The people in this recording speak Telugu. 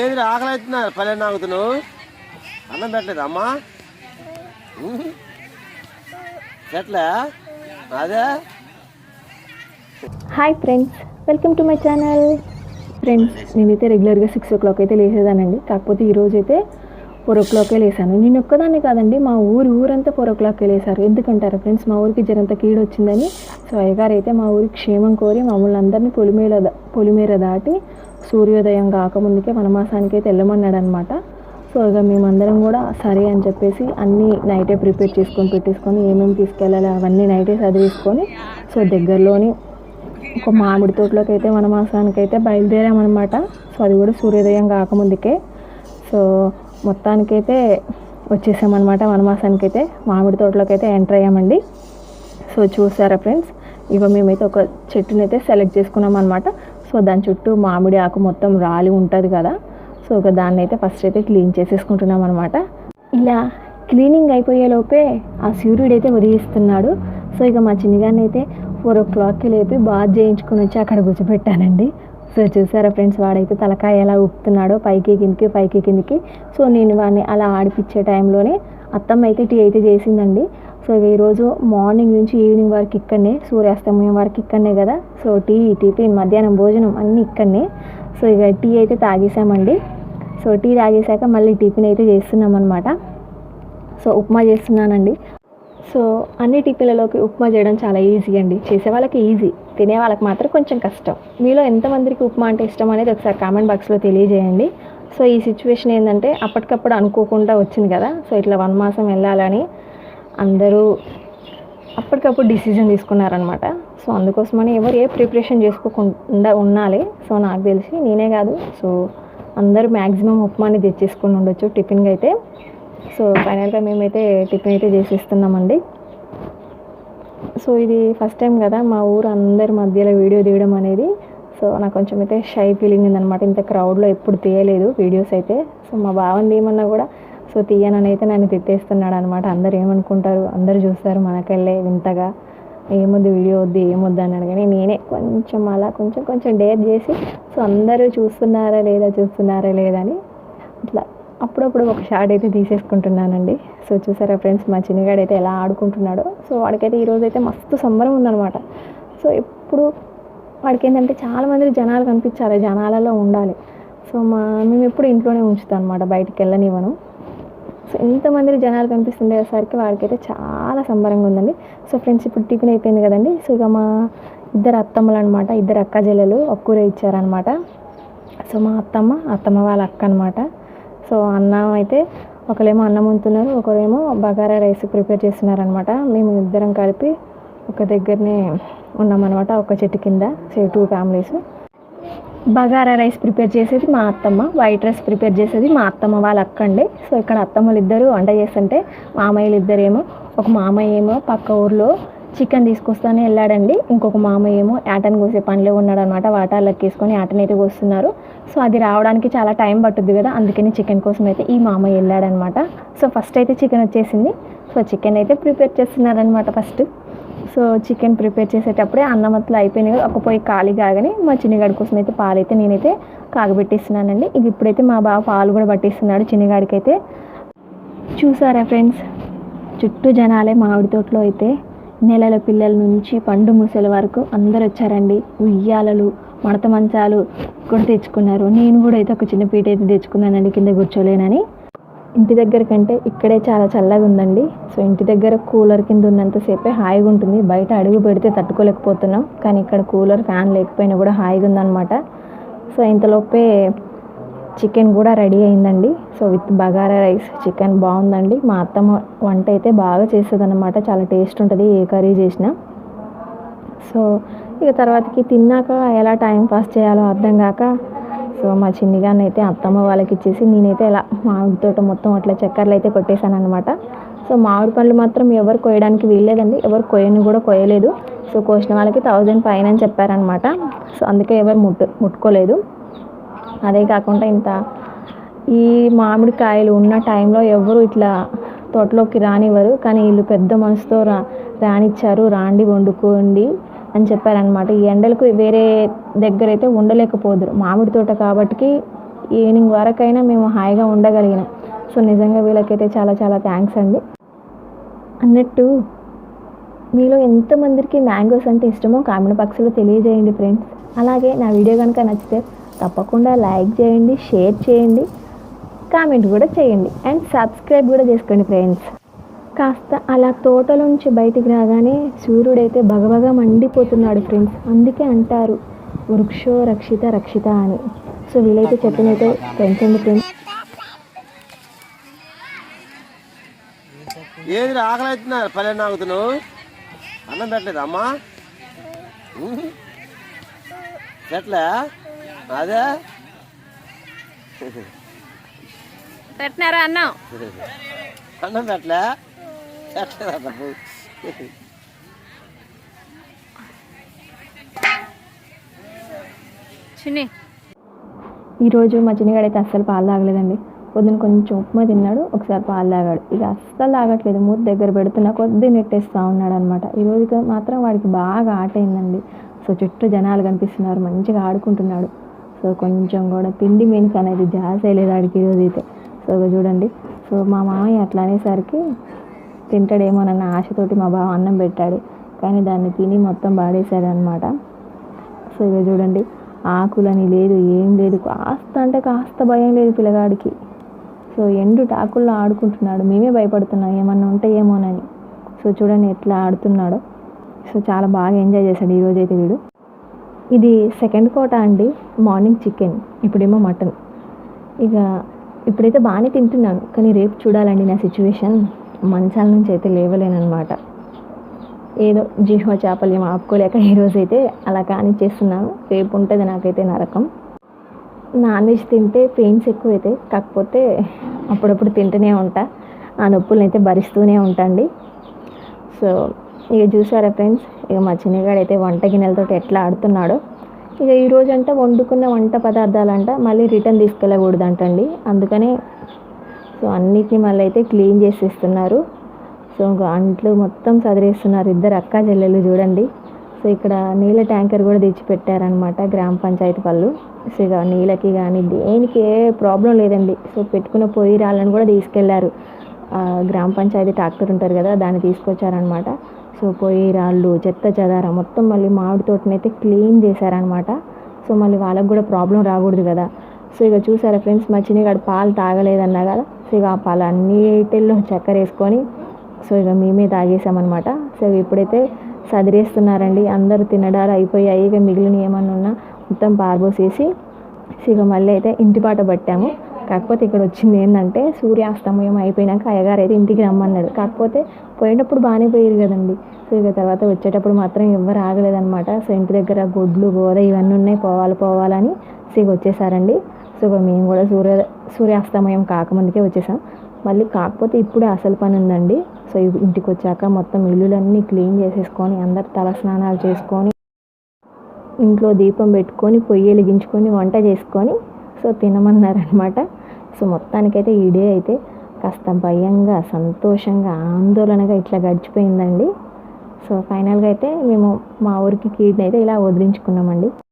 ఏది ఆకలి అవుతున్నా పల్లె నాగుతున్నావు అన్నం పెట్టలేదు అమ్మా? ఎట్లా అదే? Hi friends welcome to my channel. Friends నేనైతే రెగ్యులర్గా సిక్స్ ఓ క్లాక్ అయితే లేసేదానండి కాకపోతే ఈరోజు అయితే ఫోర్ ఓ క్లాకే లేసాను. నేను ఒక్కదాన్ని కాదండి మా ఊరు ఊరంతా ఫోర్ ఓ క్లాక్కే లేసారు. ఎందుకంటారు ఫ్రెండ్స్ మా ఊరికి జరంత కీడు వచ్చిందని సో అయ్యగారు అయితే మా ఊరికి క్షేమం కోరి మమ్మల్ని అందరినీ పొలిమేర పొలిమేర దాటి సూర్యోదయం కాకముందుకే వనమాసానికి అయితే వెళ్ళమన్నాడనమాట సో ఇక మేమందరం కూడా సరే అని చెప్పేసి అన్నీ నైటే ప్రిపేర్ చేసుకొని పెట్టేసుకొని ఏమేమి తీసుకెళ్ళాలి అవన్నీ నైటే చదివేసుకొని సో దగ్గరలోని ఒక మామిడి తోటలోకి అయితే వనమాసానికి అయితే బయలుదేరామన్నమాట. సో అది కూడా సూర్యోదయం కాకముందుకే. సో మొత్తానికైతే వచ్చేసామన్నమాట వనమాసానికి అయితే మామిడి తోటలోకి అయితే ఎంటర్ అయ్యామండి. సో చూసారా ఫ్రెండ్స్ ఇక మేమైతే ఒక చెట్టుని అయితే సెలెక్ట్ చేసుకున్నాం అనమాట సో దాని చుట్టూ మామిడి ఆకు మొత్తం రాలి ఉంటుంది కదా. సో ఒక దాన్ని అయితే ఫస్ట్ అయితే క్లీన్ చేసేసుకుంటున్నాం అనమాట ఇలా క్లీనింగ్ అయిపోయే లోపే ఆ సూర్యుడు అయితే ఉదయిస్తున్నాడు. సో ఇక మా చిన్నగాన్ని అయితే ఫోర్ ఓ క్లాక్కి లేపి బాత్ చేయించుకుని వచ్చి అక్కడ కూర్చోబెట్టానండి. సో చూసారా ఫ్రెండ్స్ వాడైతే తలకాయ ఎలా ఊపుతున్నాడో పైకి కిందికి పైకి కిందికి. సో నేను వాడిని అలా ఆడిపించే టైంలోనే అత్తమ్మ అయితే టీ అయితే చేసిందండి. సో ఇక ఈరోజు మార్నింగ్ నుంచి ఈవినింగ్ వరకు ఇక్కడనే సూర్యాస్తమయం వరకు ఇక్కడనే కదా. సో టీ టిఫిన్ మధ్యాహ్నం భోజనం అన్నీ ఇక్కడనే. సో ఇక టీ అయితే తాగేసామండి. సో టీ తాగేసాక మళ్ళీ టిఫిన్ అయితే చేస్తున్నాం అనమాట సో ఉప్మా చేస్తున్నానండి. సో అన్ని టిఫిన్లలోకి ఉప్మా చేయడం చాలా ఈజీ అండి. చేసే వాళ్ళకి ఈజీ తినే వాళ్ళకి మాత్రం కొంచెం కష్టం. మీలో ఎంతమందికి ఉప్మా అంటే ఇష్టం అనేది ఒకసారి కామెంట్ బాక్స్లో తెలియజేయండి. సో ఈ సిచ్యువేషన్ ఏంటంటే అప్పటికప్పుడు అనుకోకుండా వచ్చింది కదా. సో ఇట్లా వన్ మాసం వెళ్ళాలని అందరూ అప్పటికప్పుడు డిసిజన్ తీసుకున్నారనమాట సో అందుకోసమని ఎవరు ఏ ప్రిపరేషన్ చేసుకోకుండా ఉండాలి. సో నాకు తెలిసి నేనే కాదు. సో అందరూ మ్యాక్సిమం ఉప్మాని తెచ్చేసుకుని ఉండొచ్చు టిఫిన్గా అయితే. సో ఫైనల్గా మేమైతే టిఫిన్ అయితే చేసేస్తున్నామండి. సో ఇది ఫస్ట్ టైం కదా మా ఊరు అందరి మధ్యలో వీడియో తీయడం అనేది. సో నాకు కొంచెం అయితే షై ఫీలింగ్ ఉందన్నమాట. ఇంత క్రౌడ్లో ఎప్పుడు తీయలేదు వీడియోస్ అయితే. సో మా బావని తీయమన్నా కూడా సో తీయననైతే అయితే నన్ను తిట్టేస్తున్నాడు అనమాట అందరు ఏమనుకుంటారు? అందరు చూస్తారు మనకెళ్ళే వింతగా. ఏమొద్దు వీడియో వద్దు ఏమొద్దు అన్నాడు. కానీ నేనే కొంచెం అలా కొంచెం కొంచెం డేర్ చేసి సో అందరూ చూస్తున్నారా లేదా చూస్తున్నారా లేదా అని ఇట్లా అప్పుడప్పుడు ఒక షార్ట్ అయితే తీసేసుకుంటున్నానండి. సో చూసారా ఫ్రెండ్స్ మా చిన్నగాడు అయితే ఎలా ఆడుకుంటున్నాడో. సో వాడికైతే ఈరోజు అయితే మస్తు సంబరం ఉందన్నమాట. సో ఎప్పుడు వాడికి ఏంటంటే చాలామంది జనాలు కనిపించాలి జనాలలో ఉండాలి. సో మా మేము ఎప్పుడు ఇంట్లోనే ఉంచుతాం అనమాట బయటికి వెళ్ళనివ్వను. సో ఎంతమంది జనాలు కనిపిస్తుండేసరికి వాడికైతే చాలా సంబరంగా ఉందండి. సో ఫ్రెండ్స్ ఇప్పుడు టిఫిన్ అయిపోయింది కదండి. సో ఇక మా ఇద్దరు అత్తమ్మలు అనమాట ఇద్దరు అక్క జల్లెలు ఒక్కూర ఇచ్చారనమాట. సో మా అత్తమ్మ అత్తమ్మ వాళ్ళ అక్క అనమాట. సో అన్నం అయితే ఒకరేమో అన్నం వంతున్నారు ఒకరేమో బగారా రైస్ ప్రిపేర్ చేస్తున్నారనమాట. మేము ఇద్దరం కలిపి ఒక దగ్గరనే ఉన్నామన్నమాట ఒక చెట్టు కింద so two families bagara rice prepare చేసేది మా అత్తమ్మ వైట్ రైస్ ప్రిపేర్ చేసేది మా అత్తమ్మ వాళ్ళ అక్క అండి. సో ఇక్కడ అత్తమ్మలు ఇద్దరు వంట చేస్తుంటే మామయ్యలు ఇద్దరేమో ఒక మామయ్య ఏమో పక్క ఊర్లో చికెన్ తీసుకొస్తానే వెళ్ళాడండి. ఇంకొక మామయ్య ఏమో యాటను కోసే పనిలో ఉన్నాడు అనమాట వాటాలకు వేసుకొని అయితే కోస్తున్నారు. సో అది రావడానికి చాలా టైం పట్టుద్ది కదా అందుకని చికెన్ కోసం అయితే ఈ మామయ్య వెళ్ళాడనమాట. సో ఫస్ట్ అయితే చికెన్ వచ్చేసింది. సో చికెన్ అయితే ప్రిపేర్ చేస్తున్నారనమాట ఫస్ట్. సో చికెన్ ప్రిపేర్ చేసేటప్పుడే అన్నం అట్లా అయిపోయినాయి ఒక పొయ్యి ఖాళీ కాగానే మా చిన్నగాడి కోసం అయితే పాలు అయితే నేనైతే కాగబెట్టిస్తున్నానండి. ఇది ఇప్పుడైతే మా బావ పాలు కూడా పట్టిస్తున్నాడు చిన్నగాడికి అయితే చూసారా ఫ్రెండ్స్? చుట్టూ జనాలే మామిడి తోటలో అయితే నెలల పిల్లల నుంచి పండు ముసలి వరకు అందరు వచ్చారండి. ఉయ్యాలలు మడత మంచాలు కూడా తెచ్చుకున్నారు. నేను కూడా అయితే ఒక చిన్న పీట అయితే తెచ్చుకున్నానండి కింద కూర్చోలేనని. ఇంటి దగ్గర కంటే ఇక్కడే చాలా చల్లగా ఉందండి. సో ఇంటి దగ్గర కూలర్ కింద ఉన్నంతసేపే హాయిగా ఉంటుంది. బయట అడుగు పెడితే తట్టుకోలేకపోతున్నాం. కానీ ఇక్కడ కూలర్ ఫ్యాన్ లేకపోయినా కూడా హాయిగా ఉందన్నమాట. సో ఇంతలోపే చికెన్ కూడా రెడీ అయిందండి. So with bagara rice. Chicken బాగుందండి. మా అత్తమ్మ వంట అయితే బాగా చేస్తుంది అనమాట చాలా టేస్ట్ ఉంటుంది ఏ కర్రీ చేసినా. సో ఇక తర్వాతకి తిన్నాక ఎలా టైం పాస్ చేయాలో అర్థం కాక సో మా చిన్నిగాన్ని అయితే అత్తమ్మ వాళ్ళకి ఇచ్చేసి నేనైతే ఇలా మామిడి తోట మొత్తం అట్లా చక్కర్లు అయితే కొట్టేశాను అనమాట సో మామిడి పండ్లు మాత్రం ఎవరు కోయడానికి వీల్లేదండి. ఎవరు కొయ్యని కూడా కొయ్యలేదు. సో కోసిన వాళ్ళకి థౌజండ్ పైన అని చెప్పారనమాట సో అందుకే ఎవరు ముట్టు ముట్టుకోలేదు. అదే కాకుండా ఇంత ఈ మామిడికాయలు ఉన్న టైంలో ఎవరు ఇట్లా తోటలోకి రానివ్వరు. కానీ వీళ్ళు పెద్ద మనసుతో రా రానిచ్చారు. రాండి వండుకోండి. అని చెప్పారనమాట ఈ ఎండలకు వేరే దగ్గర అయితే ఉండలేకపోదురు. మామిడి తోట కాబట్టి ఈవినింగ్ వరకైనా మేము హాయిగా ఉండగలిగినాం. సో నిజంగా వీళ్ళకైతే చాలా చాలా థ్యాంక్స్ అండి. అన్నట్టు మీలో ఎంతమందికి మ్యాంగోస్ అంటే ఇష్టమో కామెంట్ బాక్స్లో తెలియజేయండి ఫ్రెండ్స్. అలాగే నా వీడియో కనుక నచ్చితే తప్పకుండా లైక్ చేయండి షేర్ చేయండి కామెంట్ కూడా చేయండి. అండ్ సబ్స్క్రైబ్ కూడా చేసుకోండి ఫ్రెండ్స్. కాస్త అలా తోటలోంచి బయటికి రాగానే సూర్యుడైతే బగబగా మండిపోతున్నాడు ఫ్రెండ్స్. అందుకే అంటారు వృక్షో రక్షిత రక్షిత అని. సో వీలైతే చెప్పినైతే పెంచండి ఫ్రెండ్స్. ఏది ఆకలి అవుతున్నారు పల్లె నాగుతున్నావు? అన్నం పెట్టలేదు అమ్మా? ఎట్లా అదే? పెట్టినారా అన్నం? అన్నం పెట్టలే? చిన్ని. ఈరోజు మా చిన్నగాడైతే అస్సలు పాలు తాగలేదండి. పొద్దున కొంచెం ఉప్మా తిన్నాడు ఒకసారి పాలు తాగాడు. ఇక అస్సలు తాగట్లేదు మూత దగ్గర పెడుతున్నా కొద్ది నెట్టేస్తూ ఉన్నాడు అనమాట ఈరోజు మాత్రం వాడికి బాగా ఆట అయిందండి సో చుట్టూ జనాలు కనిపిస్తున్నారు మంచిగా ఆడుకుంటున్నాడు. సో కొంచెం కూడా తిండి మీనికి అనేది జాస్ అయ్యలేదు ఆడికి ఈరోజు అయితే సో ఇక చూడండి. సో మా మామయ్య అట్లా అనేసరికి తింటాడేమోనన్న ఆశతోటి మా బావ అన్నం పెట్టాడు. కానీ దాన్ని తిని మొత్తం పాడేశాడనమాట సో ఇక చూడండి ఆకులని లేదు ఏం లేదు. కాస్త అంటే కాస్త భయం లేదు పిల్లగాడికి. సో ఎండు టాకుల్లో ఆడుకుంటున్నాడు. మేమే భయపడుతున్నాం ఏమన్నా ఉంటాయేమోనని సో చూడండి ఎట్లా ఆడుతున్నాడో. సో చాలా బాగా ఎంజాయ్ చేశాడు ఈరోజు అయితే వీడు. ఇది సెకండ్ కోట అండి మార్నింగ్ చికెన్ ఇప్పుడేమో మటన్. ఇక ఇప్పుడైతే బాగానే తింటున్నాను కానీ రేపు చూడాలండి నా సిచ్యువేషన్. మంచాల నుంచి అయితే లేవలేనమాట ఏదో జీహో చాపల్యం ఆపుకోలేక ఈరోజు అయితే అలా కానిచ్చేస్తున్నాను. రేపు ఉంటుంది నాకైతే నరకం. నాన్ వెజ్ తింటే పెయిన్స్ ఎక్కువ అయితే కాకపోతే అప్పుడప్పుడు తింటూనే ఉంటా. ఆ నొప్పులను అయితే భరిస్తూనే ఉంటాండి. సో ఇక చూసారా ఫ్రెండ్స్? ఇక మా చిన్నగాడైతే వంట గిన్నెలతో ఎట్లా ఆడుతున్నాడో. ఇక ఈరోజు అంటే వండుకున్న వంట పదార్థాలంట మళ్ళీ రిటర్న్ తీసుకెళ్ళకూడదంటండి. అందుకనే సో అన్నిటిని మళ్ళీ అయితే క్లీన్ చేసేస్తున్నారు. సో ఇంకా అంట్లు మొత్తం సదిరేస్తున్నారు ఇద్దరు అక్క చెల్లెలు చూడండి. సో ఇక్కడ నీళ్ళ ట్యాంకర్ కూడా తెచ్చి పెట్టారనమాట గ్రామ పంచాయతీ వాళ్ళు. సో ఇక నీళ్ళకి కానీ దేనికి ఏ ప్రాబ్లం లేదండి. సో పెట్టుకున్న పొయ్యి రాళ్ళను కూడా తీసుకెళ్ళారు. గ్రామ పంచాయతీ ట్రాక్టర్ ఉంటారు కదా దాన్ని తీసుకొచ్చారనమాట సో పొయ్యి రాళ్ళు చెత్త చెదార మొత్తం మళ్ళీ మామిడి తోటనైతే క్లీన్ చేశారనమాట సో మళ్ళీ వాళ్ళకి కూడా ప్రాబ్లం రాకూడదు కదా. సో ఇక చూసారా ఫ్రెండ్స్ మా చిన్నగాడు పాలు తాగలేదన్నా కదా. సో ఇక ఆ పాలు అన్నిటిల్లో చక్కెర వేసుకొని సో ఇక మేమే తాగేసామన్నమాట. సో ఇప్పుడైతే సదిరేస్తున్నారండి అందరూ తినడాలు అయిపోయాయి. ఇక మిగిలిన ఏమన్నా ఉన్నా మొత్తం పారబోసేసి సో ఇక మళ్ళీ అయితే ఇంటి పాట పట్టాము. కాకపోతే ఇక్కడ వచ్చింది ఏంటంటే సూర్యాస్తమయం అయిపోయినాక అయ్యగారు అయితే ఇంటికి రమ్మన్నాడు కాకపోతే పోయేటప్పుడు బాగానే పోయేది కదండి. సో ఇక తర్వాత వచ్చేటప్పుడు మాత్రం ఎవ్వరు ఆగలేదనమాట సో ఇంటి దగ్గర గొడ్లు గోద ఇవన్నీ ఉన్నాయి పోవాలి పోవాలని. సో ఇక వచ్చేసారండి. సో మేము కూడా సూర్య సూర్యాస్తమయం కాకముందుకే వచ్చేసాం. మళ్ళీ కాకపోతే ఇప్పుడే అసలు పని ఉందండి సో ఇంటికి వచ్చాక మొత్తం ఇల్లులన్నీ క్లీన్ చేసేసుకొని అందరు తల స్నానాలు చేసుకొని ఇంట్లో దీపం పెట్టుకొని పొయ్యి వెలిగించుకొని వంట చేసుకొని సో తినమన్నారనమాట సో మొత్తానికైతే ఈ డే అయితే కాస్త భయంగా సంతోషంగా ఆందోళనగా ఇట్లా గడిచిపోయిందండి. సో ఫైనల్గా అయితే మేము మా ఊరికి కీడ్ని అయితే ఇలా వదిలించుకున్నామండి.